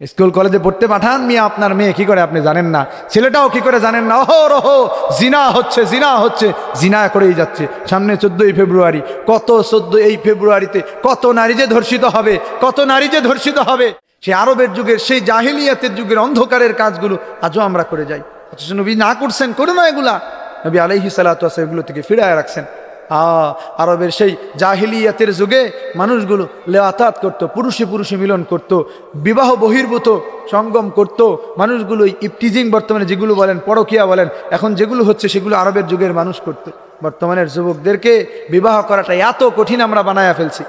School কলেজে পড়তে পাঠান মিয়া, আপনার মেয়ে, কি করে আপনি জানেন না? ছেলেটাও কি করে জানেন না? ওহো রহো জিনা হচ্ছে জিনা হচ্ছে, জিনা করেই যাচ্ছে। সামনে চোদ্দই ফেব্রুয়ারি, কত চোদ্দ এই ফেব্রুয়ারিতে কত নারী যে ধর্ষিত হবে, কত নারী যে ধর্ষিত হবে, সেই আরবের যুগের, সেই জাহিলিয়াতের যুগের অন্ধকারের কাজগুলো আজও আমরা করে যাই। অথচ নবী না করছেন করে না এগুলা নবী আলাইহি সালাতু এগুলো থেকে ফিরায় রাখছেন। আরবের সেই জাহিলিয়াতের যুগে মানুষগুলো লেওয়াতাত করত, পুরুষে পুরুষে মিলন করত, বিবাহ বহির্ভূত সঙ্গম করত, মানুষগুলো ইপটিজিং বর্তমানে যেগুলো বলেন, পরকিয়া বলেন, এখন যেগুলো হচ্ছে সেগুলো আরবের যুগের মানুষ করত। বর্তমানের যুবকদেরকে বিবাহ করাটা এত কঠিন আমরা বানায়া ফেলছি।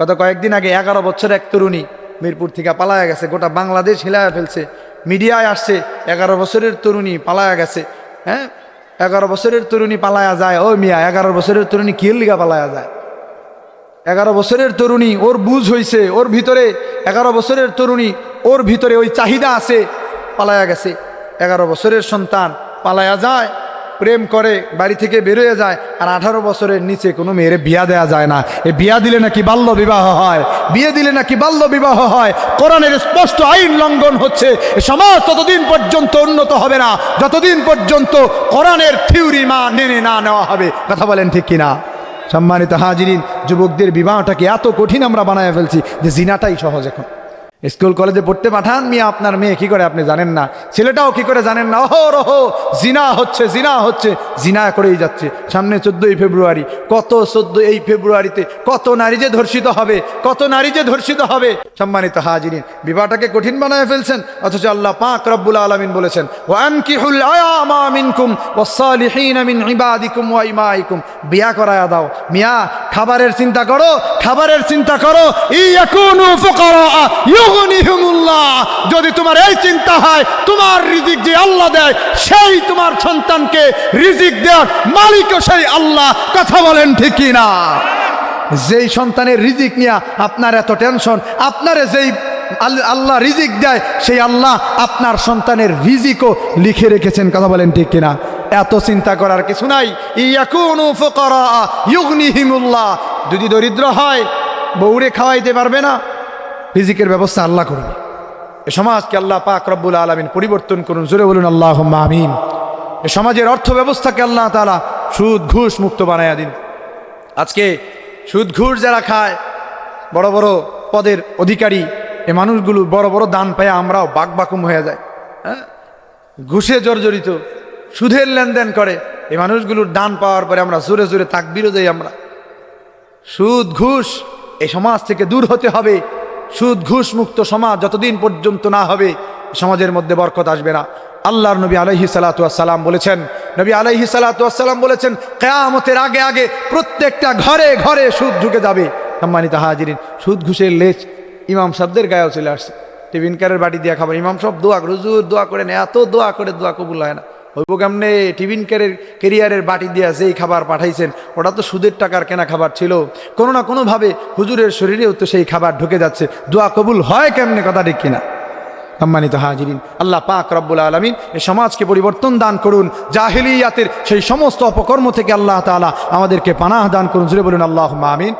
গত কয়েকদিন আগে এগারো বছর এক তরুণী মিরপুর থেকে পালায়া গেছে, গোটা বাংলাদেশ হিলায়া ফেলছে, মিডিয়ায় আসছে, এগারো বছরের তরুণী পালায়া গেছে হ্যাঁ? এগারো বছরের তরুণী পালায়া যায়। ও মিয়া, এগারো বছরের তরুণী কি লিগা পালায়া যায়। এগারো বছরের তরুণী, ওর বুঝ হইছে, ওর ভিতরে এগারো বছরের তরুণী, ওর ভিতরে ওই চাহিদা আছে, পালায়া গেছে। এগারো বছরের সন্তান পালায়া যায় প্রেম করে, বাড়ি থেকে বেরোয় যায়, আর আঠারো বছরের নিচে কোনো মেয়েরে বিয়া দেয়া যায় না। এ বিয়া দিলে নাকি বাল্য বিবাহ হয়, বিয়ে দিলে নাকি বাল্য বিবাহ হয়। কোরআনের স্পষ্ট আইন লঙ্ঘন হচ্ছে। সমাজ ততদিন পর্যন্ত উন্নত হবে না। যতদিন পর্যন্ত কোরআনের থিওরি মা মেনে না নেওয়া হবে। কথা বলেন ঠিক কিনা? সম্মানিত হাজিরিন, যুবকদের বিবাহটাকে এত কঠিন আমরা বানায় ফেলছি যে জিনাটাই সহজ এখন। স্কুল কলেজে পড়তে পাঠান মিয়া, আপনার মেয়ে কি করে আপনি জানেন না। ছেলেটাও কি করে জানেন না? ওহো রহো জিনা হচ্ছে জিনা হচ্ছে, জিনা করেই যাচ্ছে। সামনে চোদ্দই ফেব্রুয়ারি, কত চোদ্দ এই ফেব্রুয়ারিতে কত নারী যে ধর্ষিত হবে, কত নারী যে ধর্ষিত হবে। সম্মানিত হাজিরিন বিবাহটাকে কঠিন বানায় ফেলছেন, অথচ আল্লাহ পাক রব্বুল আলমিন বলেছেন বিয়া করায়া দাও। মিয়া, খাবারের চিন্তা করো, খাবারের চিন্তা করো। যদি তোমার এই চিন্তা হয়, তোমার রিজিক যে আল্লাহ দেয়, সেই তোমার সন্তানকে রিজিক দেওয়ার মালিকও সেই আল্লাহ। কথা বলেন ঠিকই না যেই সন্তানের রিজিক নিয়ে আপনার এত টেনশন, আপনারে যেই আল্লাহ রিজিক দেয়, সেই আল্লাহ আপনার সন্তানের রিজিকও লিখে রেখেছেন। কথা বলেন ঠিক কিনা? এত চিন্তা করার কিছু নাই। ইয়াকুনু ফুকারা ইউগনিহিমুল্লাহ। যদি দরিদ্র হয়, বউরে খাওয়াইতে পারবে না। রিজিকের ব্যবস্থা আল্লাহ করুন। এ সমাজকে আল্লাহ পাক রব্বুল আলমিন পরিবর্তন করুন। জোরে বলুন আল্লাহ আমিন। এ সমাজের অর্থ ব্যবস্থাকে আল্লাহ তালা সুদ ঘুষ মুক্ত বানায়া দিন। আজকে সুদ ঘুষ যারা খায়, বড় বড় পদের অধিকারী, এ মানুষগুলো বড় বড় দান পায় আমরাও বাক বাকুম হয়ে যায় হ্যাঁ? ঘুষে জর্জরিত, সুদের লেনদেন করে এই মানুষগুলোর দান পাওয়ার পরে আমরা জোরে জোরে তাক বিরোধী আমরা। সুদ ঘুষ এই সমাজ থেকে দূর হতে হবে। সুদ, ঘুষ মুক্ত সমাজ যতদিন পর্যন্ত না হবে, সমাজের মধ্যে বরকত আসবে না। আল্লাহর নবী আলহি সালাতাম বলেছেন, নবী আলহি সালাতাম বলেছেন, কেয়ামতের আগে আগে প্রত্যেকটা ঘরে ঘরে সুদ ঢুকে যাবে। সম্মানিত হাজিরিন, সুদ ঘুষের লেজ ইমাম সাহেবদের গায়েও চলে আসছে। টিফিনকারের বাটি দিয়ে খাবার, ইমাম সব দোয়া করে, হুজুর দোয়া করেন এত দোয়া করে দোয়া কবুল হয় না। হইব কেমনে? টিফিনকারের কেরিয়ারের বাটি দিয়া যেই খাবার পাঠাইছেন, ওটা তো সুদের টাকার কেনা খাবার ছিল। কোনো না কোনোভাবে হুজুরের শরীরেও তো সেই খাবার ঢুকে যাচ্ছে। দোয়া কবুল হয় কেমনে কথা ঠিক কিনা? সম্মানিত হাজিরিন, আল্লাহ পাক রব্বুল আলমিন এই সমাজকে পরিবর্তন দান করুন, জাহিলিয়াতের সেই সমস্ত অপকর্ম থেকে আল্লাহ তালা আমাদেরকে পানাহ দান করুন। জুড়ে বলুন আল্লাহ আমিন।